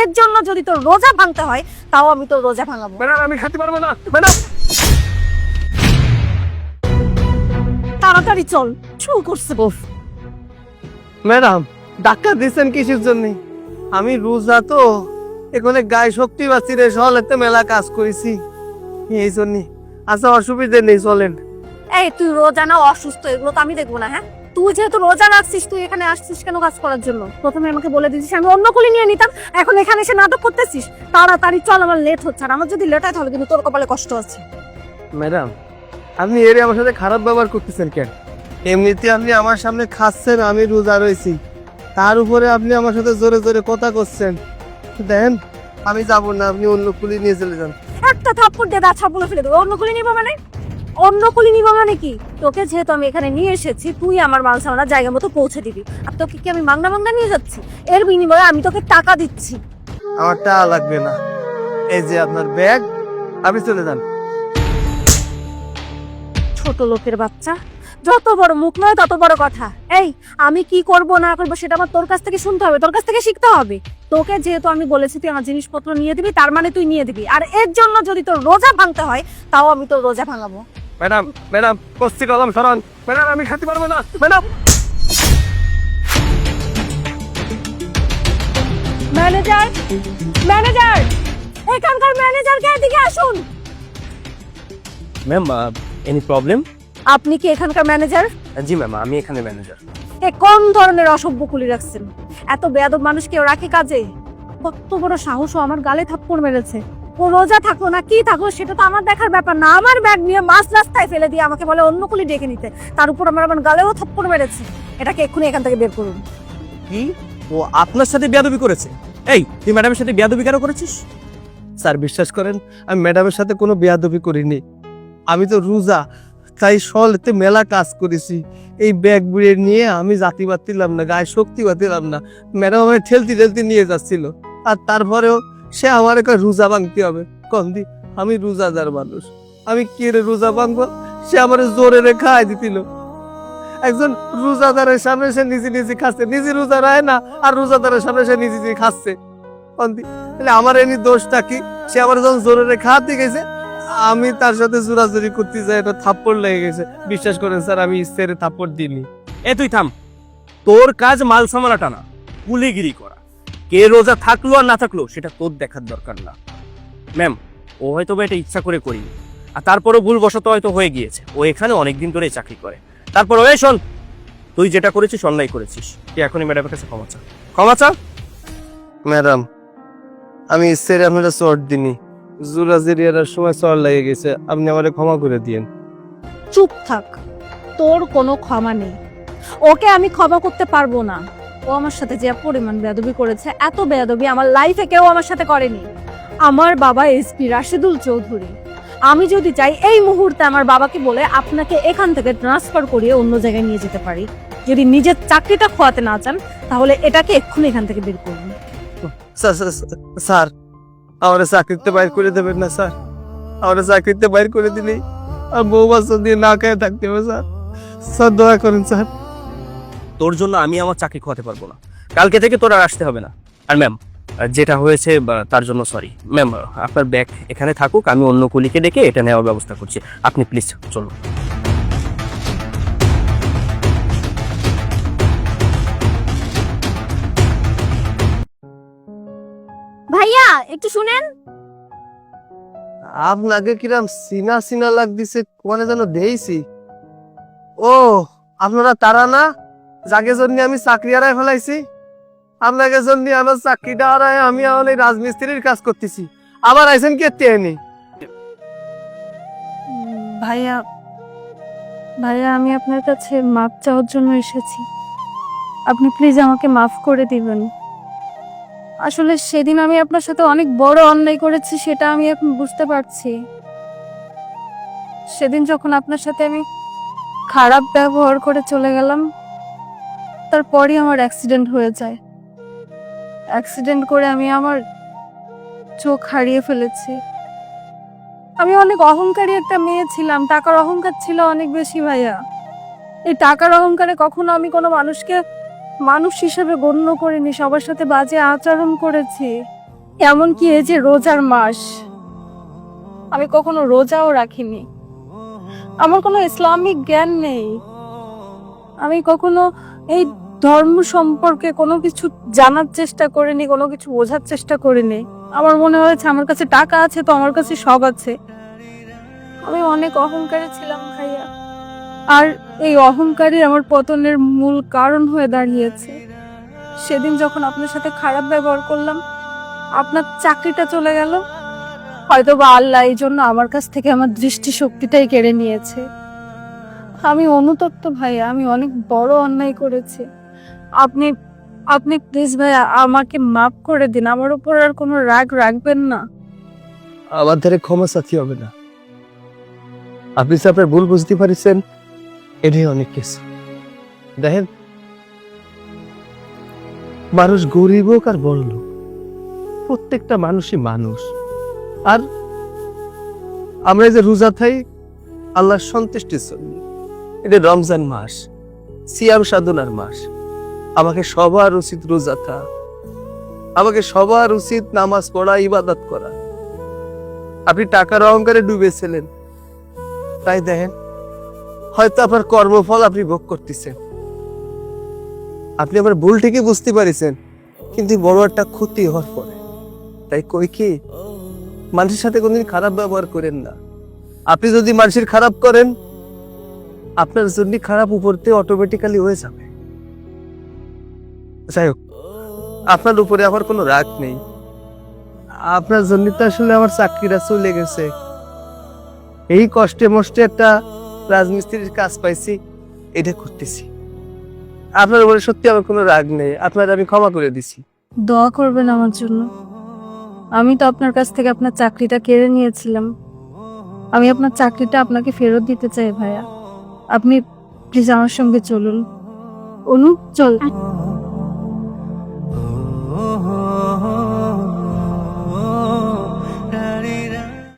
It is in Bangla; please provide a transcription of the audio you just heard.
এর জন্য যদি তোর রোজা ভাঙতে হয় তাও আমি তোর রোজা ভাঙাবো। ম্যাডাম আমি খেতে পারব না। ম্যাডাম! তাড়াতাড়ি চল শুরু করছে। বফ ম্যাডাম ডাক্তার দিচ্ছেন কিসের জন্য? আমি রোজা তো এখানে গায়ে শক্তি পাচ্ছি রে সহলেতে মেলা কাজ করেছি। এই জন্য আচ্ছা অসুবিধে নেই চলেন। এই তুই রোজা না অসুস্থ এগুলো তো আমি দেখব না হ্যাঁ? তুই যেহেতু রোজা রাখছিস তুই এখানে আসছিস কেন কাজ করার জন্য? প্রথমে আমাকে বলে দিয়েছিস আমি অন্য কুলি নিয়ে নিতাম এখন এখানে এসে নাটক করতেছিস তাড়াতাড়ি চল আমার লেট হচ্ছে আর আমার যদি লেট হয় তাহলে কিন্তু তোর কপালে কষ্ট আছে। ম্যাডাম আপনি এর আমার সাথে খারাপ ব্যবহার করতেছেন কেন? এমনিতে আপনি আমার সামনে খাচ্ছেন আমি রোজা রয়েছি। তার উপরে আপনি আমার সাথে জোরে জোরে কথা করছেন। দেন আমি যাব না আপনি অন্য কুলি নিয়ে চলে যান। একটা থাপ্পড় দিয়ে দা ছাপুলে ফেলে দেবো অন্য কুলি নিবো মানে? অন্য কুলি নিবো মানে কি তোকে যেহেতু আমি এখানে নিয়ে এসেছি তুই আমার মাল সামানা জায়গা মতো পৌঁছে দিবি। আর তোকে কি আমি মাংনা মাংনা নিয়ে যাচ্ছি? এর বিনিময়ে আমি তোকে টাকা দিচ্ছি। আমার টাকা লাগবে না। এই যে আপনার ব্যাগ আপনি চলে যান। ছোট লোকের বাচ্চা যত বড় মুখ নয় তত বড় কথা। এই আমি কি করব না করব সেটা আমার তোর কাছ থেকে শুনতে হবে তোর কাছ থেকে শিখতে হবে। তোকে যেহেতু আমি বলেছি তুই আমার জিনিসপত্র নিয়ে দিবি তার মানে তুই নিয়ে দিবি। আর এর জন্য যদি তোর রোজা ভাঙতে হয় তাও আমি তোর রোজা ভাঙাবো। ম্যাডাম ম্যাডাম কস্তি কলম সরান। ম্যাডাম আমি খেতে পারব না। ম্যাডাম! ম্যানেজার ম্যানেজার এখানকার ম্যানেজারকে এদিকে আসুন। ম্যাম এনি প্রবলেম আপনি কি এখানকার ম্যানেজার? জি ম্যাম আমি এখানে ম্যানেজার। এ কোন ধরনের অসভ্য কুলি রাখছেন? এত বেয়াদব মানুষ কেউ রাখে কাজে? কত বড় সাহস আমার গালে থাপ্পড় মেরেছে। রোজা থাকো না কি থাকো সেটা তো আমার দেখার ব্যাপার না। আমার ব্যাগ নিয়ে মাছ রাস্তায় ফেলে দিয়ে আমাকে বলে অন্য কুলি ডেকে নিতে। তার উপর আমার আমার গালেও থাপ্পড় মেরেছে। এটাকে এক্ষুনি এখান থেকে বের করুন। কি? ও আপনার সাথে বিয়াদবি করেছে? এই তুই ম্যাডামের সাথে বিয়াদবি কেন করেছিস? স্যার বিশ্বাস করেন আমি ম্যাডামের সাথে কোনো বেয়াদবি করিনি। আমি তো রোজা তাই সলেতে মেলা কাজ করেছি। এই ব্যাগ বুড়ে নিয়ে আমি জাতি বাতিলাম না গায়ে শক্তি বাতিলাম না। ম্যাডাম আমায় ঠেলতি ঠেলতি নিয়ে যাচ্ছিল। আর তারপরেও সে আমার একটা রোজা ভাঙতে হবে। কম দি, আমি রোজাদার মানুষ। আমি কে রোজা ভাঙবো? সে আমার জোরে রে খাই দিছিল। একজন রোজাদারের সামনে সে নিজে নিজে খাচ্ছে। নিজে রোজা রায় না, আর রোজাদারের সামনে সে নিজে নিজে খাচ্ছে। কন্দি তাহলে আমার এমনি দোষটা কি? সে আমার যখন জোরে রে খাওয়াতে গেছে, আমি তার সাথে জোরাজুরি করতে যাই এটা থাপ্পড় লেগে গেছে। বিশ্বাস করেন স্যার, আমি ইস্তেরে থাপ্পড় দিইনি। এ তুই থাম। তোর কাজ মাল সামালা টানা কুলিগিরি করা। কে রোজা থাকল আর না থাকল সেটা তোর দেখার দরকার না। ম্যাম ও হয়তো বা এটা ইচ্ছা করে করি আর তারপরও ভুলবশত হয়তো হয়ে গিয়েছে। ও এখানে অনেকদিন ধরে চাকরি করে। তারপর ওই শোন তুই যেটা করেছিস অন্যায় করেছিস। তুই এখনই ম্যাডামের কাছে ক্ষমা চা। ক্ষমা চা? ম্যাডাম আমি ইস্তেরে আপনারা চট দিনি জোরাজুরিয়ার সময় চর লেগে গেছে। আপনি আমারে ক্ষমা করে দিয়েন। চুপ থাক। তোর কোনো ক্ষমা নেই। ওকে আমি ক্ষমা করতে পারব না। ও আমার সাথে যে পরিমাণ বেয়াদবি করেছে, এত বেয়াদবি আমার লাইফে কেউ আমার সাথে করেনি। আমার বাবা এসপি রাশিদুল চৌধুরী। আমি যদি চাই এই মুহূর্তে আমার বাবাকে বলে আপনাকে এখান থেকে ট্রান্সফার করিয়ে অন্য জায়গায় নিয়ে যেতে পারি। যদি নিজের চাকরিটা খোয়াতে না চান, তাহলে এটাকে এক্ষুনি এখান থেকে বের করুন। স্যার, আমার চাকরিতে বাইর করে দেবেন না, স্যার। আমার চাকরিতে বাইর করে দিলেই আর বউ বাচ্চা দিয়ে না খেয়ে থাকতে হবে, স্যার। স্যার, দয়া করেন, স্যার। তোর জন্য আমি আমার চাকরি খোয়াতে পারব না। কালকে থেকে তোর আর আসতে হবে না। আর ম্যাম যেটা হয়েছে বা, তার জন্য সরি ম্যাম আপনার ব্যাগ এখানে থাকুক আমি অন্য কুলিকে ডেকে এটা নেওয়ার ব্যবস্থা করছি। আপনি প্লিজ চলুন। ভাইয়া একটু শুনেন। আপনাকে কিরাম সিনা সিনা লাগতেছে কোনে যেন দেইছি। ও আপনারা তারা না? যাকে জন্য আমি চাকরি হারায় ফেলাইছি আপনাকে জন্য আমার চাকরিটা হারায় আমি এই রাজমিস্ত্রির কাজ করতেছি। আবার আইসেন কে তেনি ভাইয়া ভাইয়া, আমি আপনার কাছে মাপ চাওয়ার জন্য এসেছি। আপনি প্লিজ আমাকে মাফ করে দিবেন। আসলে সেদিন আমি আপনার সাথে অনেক বড় অন্যায় করেছি, সেটা আমি এখন বুঝতে পারছি। সেদিন যখন আপনার সাথে আমি খারাপ ব্যবহার করে চলে গেলাম তারপরই আমার অ্যাক্সিডেন্ট হয়ে যায়। অ্যাক্সিডেন্ট করে আমি আমার চোখ হারিয়ে ফেলেছি। আমি অনেক অহংকারী একটা মেয়ে ছিলাম। টাকার অহংকার ছিল অনেক বেশি, ভাইয়া। এই টাকার অহংকারে কখনো আমি কোনো মানুষকে মানুষ হিসেবে গণ্য করিনি, সবার সাথে বাজে আচরণ করেছি। এমনকি এই যে রোজার মাস, আমি কখনো রোজাও রাখিনি। আমার কোনো ইসলামিক জ্ঞান নেই। আমি কখনো এই ধর্ম সম্পর্কে কোনো কিছু জানার চেষ্টা করিনি, কোনো কিছু বোঝার চেষ্টা করিনি। আমার মনে হয়েছে আমার কাছে টাকা আছে, তো আমার কাছে সব আছে। আমি অনেক অহংকারী ছিলাম ভাইয়া। আর এই অহংকারই আমার পতনের মূল কারণ হয়ে দাঁড়িয়েছে। সেদিন যখন আপনার সাথে খারাপ ব্যবহার করলাম, আপনার চাকরিটা চলে গেল। হয়তো বা আল্লাহ এই জন্য আমার কাছ থেকে আমার দৃষ্টি শক্তিটাই কেড়ে নিয়েছে। আমি অনুতপ্ত ভাইয়া, আমি অনেক বড় অন্যায় করেছি। আপনি আপনি প্লিজ ভাইয়া আমাকে মাফ করে দিন। আমার উপর আর কোনো রাগ রাখবেন না। আমার ধারে ক্ষমা সাথী হবে না। আপনি যে আপনার ভুল বুঝতে পারিছেন, এটাই অনেক কিছু। দেখেন, মানুষ গরিব হোক আর বড় লোক, প্রত্যেকটা মানুষই মানুষ। আর আমরা যে রোজা থাই আল্লাহর সন্তুষ্টির জন্য। এটা রমজান মাস, সিয়াম সাধনার মাস। আমাকে সবার উচিত রোজা থা। আমাকে সবার উচিত নামাজ পড়া, ইবাদত করা। আপনি টাকার অহংকারে ডুবেছিলেন। তাই দেখেন, হয়তো আপনার কর্মফল আপনি ভোগ করতেছেন। আপনি আমার ভুল ঠিকই বুঝতে পারিছেন, কিন্তু বড় একটা ক্ষতি হওয়ার পরে। তাই কই কি, মানুষের সাথে কোনদিন খারাপ ব্যবহার করেন না। আপনি যদি মানুষের খারাপ করেন, আপনার জন্য খারাপ উপরতে অটোমেটিক্যালি হয়ে যাবে। যাই হোক আপনার উপরে আমার কোনো রাগ নেই। আপনার জন্য তো আসলে আমার চাকরিটা চলে গেছে। এই কষ্টে মষ্টে একটা রাজমিস্ত্রির কাজ পাইছি এটা করতেছি। আপনার উপরে সত্যি আমার কোনো রাগ নেই আপনার আমি ক্ষমা করে দিছি। দোয়া করবেন আমার জন্য। আমি তো আপনার কাছ থেকে আপনার চাকরিটা কেড়ে নিয়েছিলাম। আমি আপনার চাকরিটা আপনাকে ফেরত দিতে চাই ভাইয়া। আপনি প্লিজ আমার সঙ্গে চলুন। অনু চল।